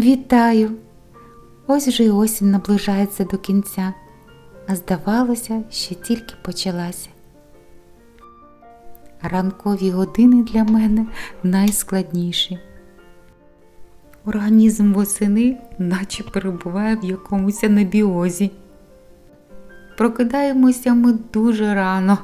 Вітаю! Ось вже й осінь наближається до кінця, а здавалося, що тільки почалася. Ранкові години для мене найскладніші. Організм восени наче перебуває в якомусь анабіозі. Прокидаємося ми дуже рано,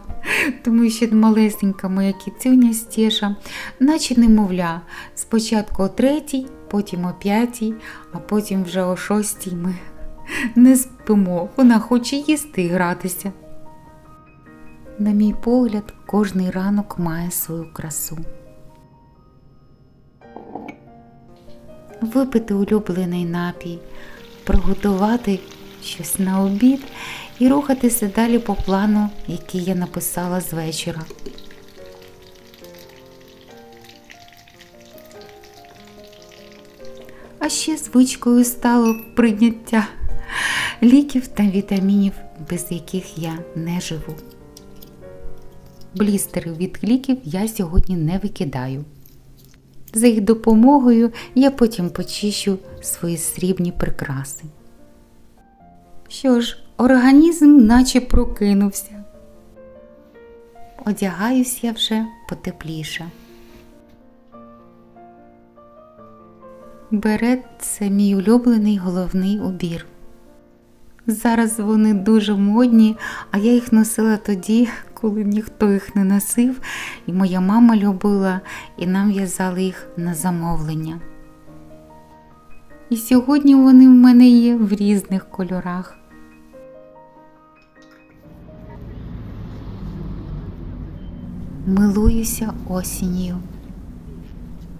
тому що малесенька моя кіцюня стеша, наче немовля, спочатку о третій, потім о п'ятій, а потім вже о шостій ми не спимо, вона хоче їсти і гратися. На мій погляд, кожний ранок має свою красу. Випити улюблений напій, приготувати щось на обід і рухатися далі по плану, який я написала з вечора. А ще звичкою стало прийняття ліків та вітамінів, без яких я не живу. Блістери від ліків я сьогодні не викидаю. За їх допомогою я потім почищу свої срібні прикраси. Що ж, організм наче прокинувся. Одягаюсь я вже потепліше. Берет це мій улюблений головний убір. Зараз вони дуже модні, а я їх носила тоді, коли ніхто їх не носив, і моя мама любила, і нам в'язали їх на замовлення. І сьогодні вони в мене є в різних кольорах. Милуюся осінню,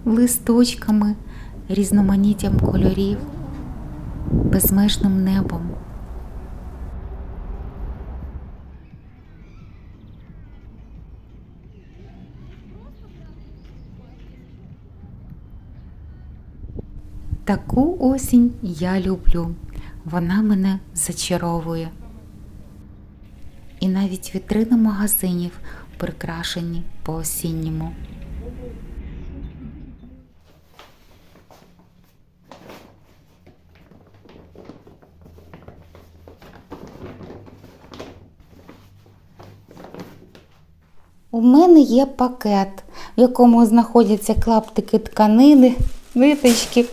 листочками, різноманіттям кольорів, безмежним небом. Таку осінь я люблю, вона мене зачаровує. І навіть вітрини магазинів прикрашені по осінньому. У мене є пакет, в якому знаходяться клаптики тканини, ниточки.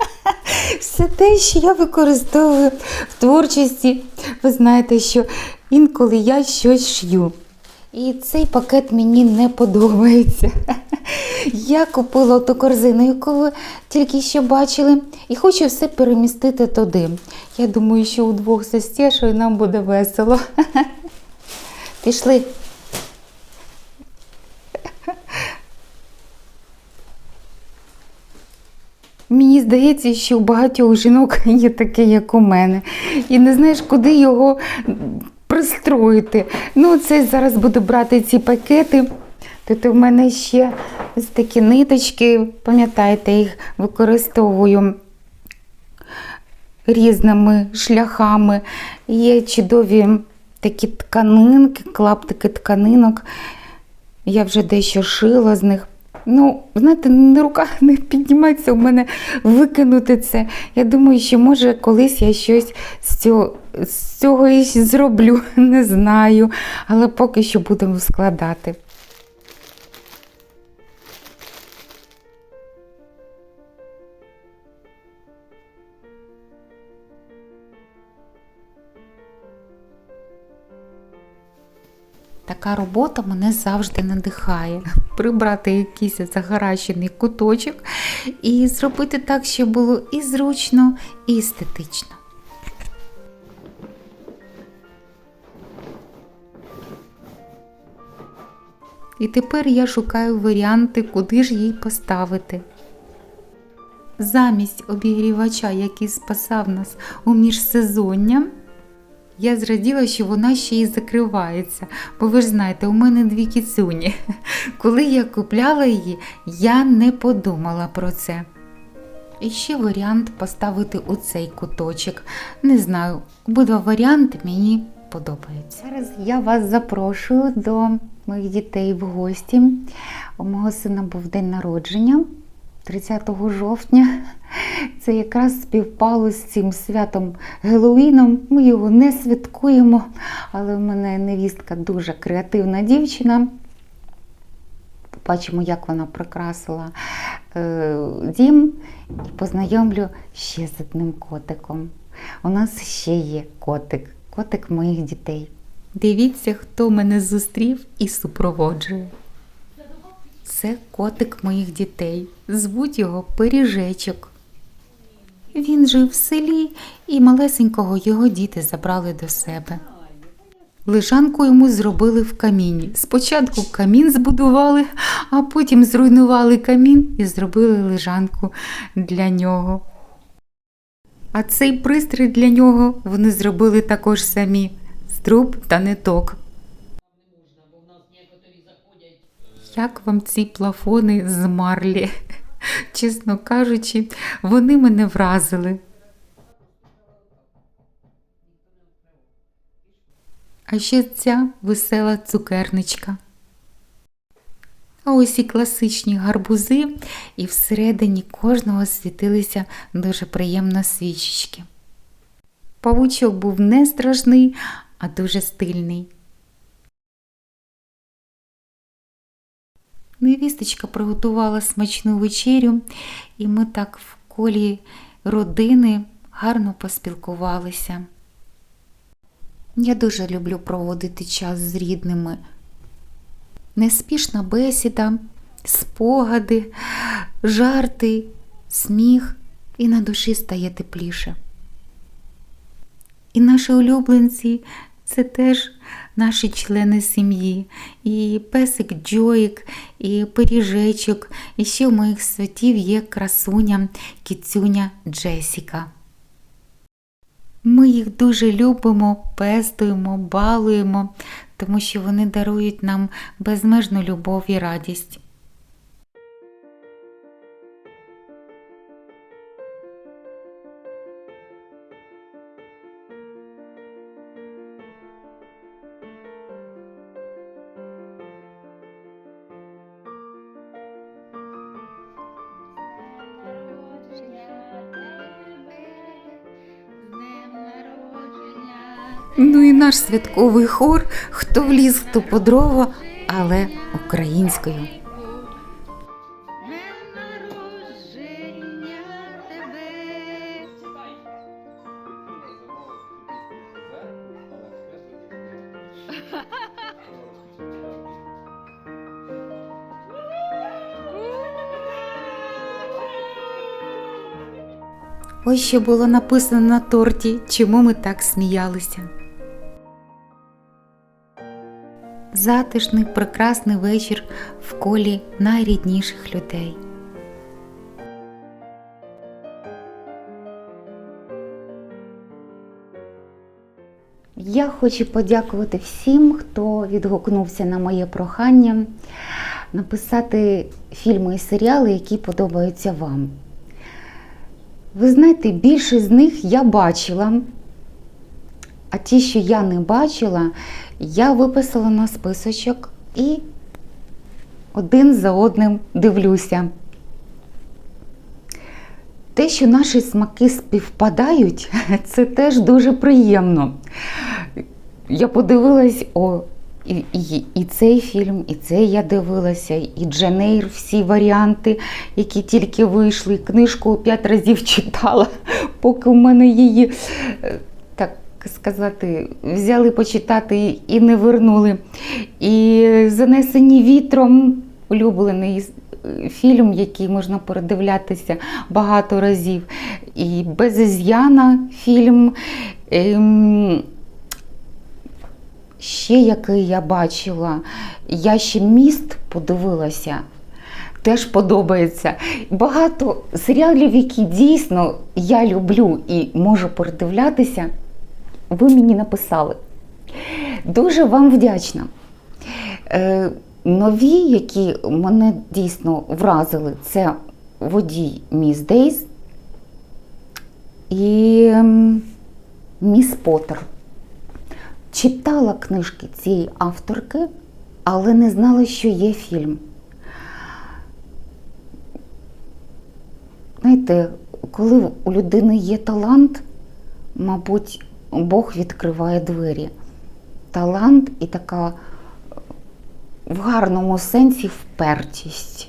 Все те, що я використовую в творчості. Ви знаєте, що інколи я щось шью. І цей пакет мені не подобається. Я купила ту корзину, яку ви тільки що бачили, і хочу все перемістити туди. Я думаю, що удвох зі Стєшою нам буде весело. Пішли. Мені здається, що у багатьох жінок є таке, як у мене. І не знаєш, куди його пристроїти. Ну, це зараз буду брати ці пакети. Тут у мене ще ось такі ниточки, пам'ятаєте, їх використовую різними шляхами. Є чудові такі тканинки, клаптики тканинок. Я вже дещо шила з них. Ну, знаєте, на руках не піднімається у мене викинути це. Я думаю, що може колись я щось з цього, з цього і зроблю, не знаю. Але поки що будемо складати. Така робота мене завжди надихає. Прибрати якийсь загаращений куточок і зробити так, щоб було і зручно, і естетично. І тепер я шукаю варіанти, куди ж її поставити. Замість обігрівача, який спасав нас у міжсезоння, я зраділа, що вона ще й закривається, бо ви ж знаєте, у мене дві кіцюні. Коли я купляла її, я не подумала про це. І ще варіант поставити у цей куточок. Не знаю, обидва варіанти мені подобаються. Зараз я вас запрошую до моїх дітей в гості. У мого сина був день народження. 30 жовтня. Це якраз співпало з цим святом Геловіном. Ми його не святкуємо, але в мене невістка дуже креативна дівчина. Бачимо, як вона прикрасила е, дім і познайомлю ще з одним котиком. У нас ще є котик, котик моїх дітей. Дивіться, хто мене зустрів і супроводжує. Це котик моїх дітей. Звуть його Пиріжечок. Він жив в селі, і малесенького його діти забрали до себе. Лежанку йому зробили в каміні. Спочатку камін збудували, а потім зруйнували камін і зробили лежанку для нього. А цей пристрій для нього вони зробили також самі з труб та ниток. Як вам ці плафони з марлі? Чесно кажучи, вони мене вразили. А ще ця весела цукерничка. А ось і класичні гарбузи, і всередині кожного світилися дуже приємно свічечки. Павучок був не страшний, а дуже стильний. Невісточка приготувала смачну вечерю, і ми так в колі родини гарно поспілкувалися. Я дуже люблю проводити час з рідними. Неспішна бесіда, спогади, жарти, сміх, і на душі стає тепліше. І наші улюбленці це теж наші члени сім'ї. І песик Джоїк, і пиріжечок, і ще в моїх святів є красуня, кіцюня Джесіка. Ми їх дуже любимо, пестуємо, балуємо, тому що вони дарують нам безмежну любов і радість. Ну і наш святковий хор, хто в ліс, хто по дрова, але українською. Ось що було написано на торті, чому ми так сміялися. Затишний, прекрасний вечір в колі найрідніших людей. Я хочу подякувати всім, хто відгукнувся на моє прохання написати фільми і серіали, які подобаються вам. Ви знаєте, більшість з них я бачила, а ті, що я не бачила, я виписала на списочок і один за одним дивлюся. Те, що наші смаки співпадають, це теж дуже приємно. Я подивилась, о, і, і, і цей фільм, і цей я дивилася, і Дженейр, всі варіанти, які тільки вийшли. І Книжку п'ять разів читала, поки в мене її, е, сказати, взяли почитати і не вернули. І занесені вітром улюблений е, фільм, який можна передивлятися багато разів. І без із'яна фільм. Ем, Ще який я бачила, я ще міст подивилася, теж подобається. Багато серіалів, які дійсно я люблю і можу передивлятися, ви мені написали. Дуже вам вдячна. Е, нові, які мене дійсно вразили, це водій Міс Дейз і ем, Міс Поттер. Читала книжки цієї авторки, але не знала, що є фільм. знаєте, коли у людини є талант, мабуть, Бог відкриває двері. Талант і така в гарному сенсі впертість.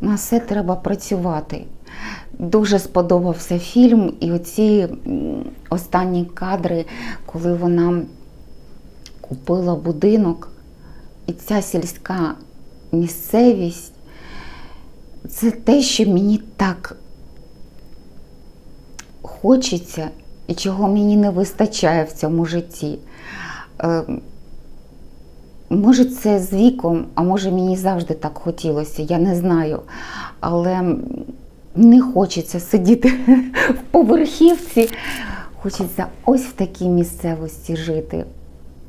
На все треба працювати. Дуже сподобався фільм, і оці останні кадри, коли вона купила будинок, і ця сільська місцевість це те, що мені так хочеться і чого мені не вистачає в цьому житті. Е, Може, це з віком, а може мені завжди так хотілося, я не знаю. Але не хочеться сидіти в поверхівці. Хочеться ось в такій місцевості жити.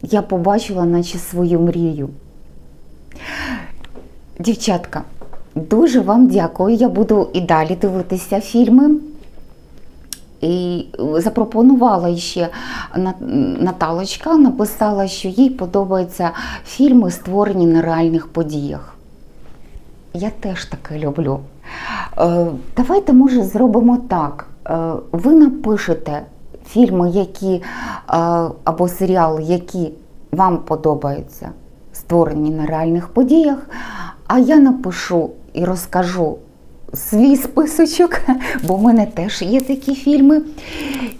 Я побачила, наче свою мрію. Дівчатка, дуже вам дякую. Я буду і далі дивитися фільми. І запропонувала ще Наталочка, написала, що їй подобаються фільми, створені на реальних подіях. Я теж таке люблю. Е, Давайте, може, зробимо так. Е, Ви напишете фільми, які е, або серіали, які вам подобаються, створені на реальних подіях, а я напишу і розкажу свій списочок, бо в мене теж є такі фільми.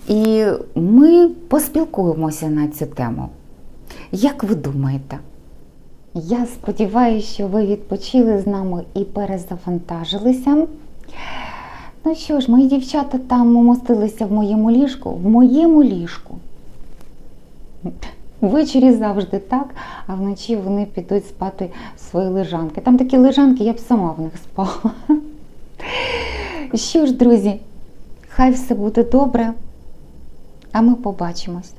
І ми поспілкуємося на цю тему. Як ви думаєте? Я сподіваюся, що ви відпочили з нами і перезавантажилися. Ну що ж, мої дівчата там умостилися в моєму ліжку, в моєму ліжку. Ввечері завжди так, а вночі вони підуть спати в свої лежанки. Там такі лежанки, я б сама в них спала. Що ж, друзі, хай все буде добре, а ми побачимось.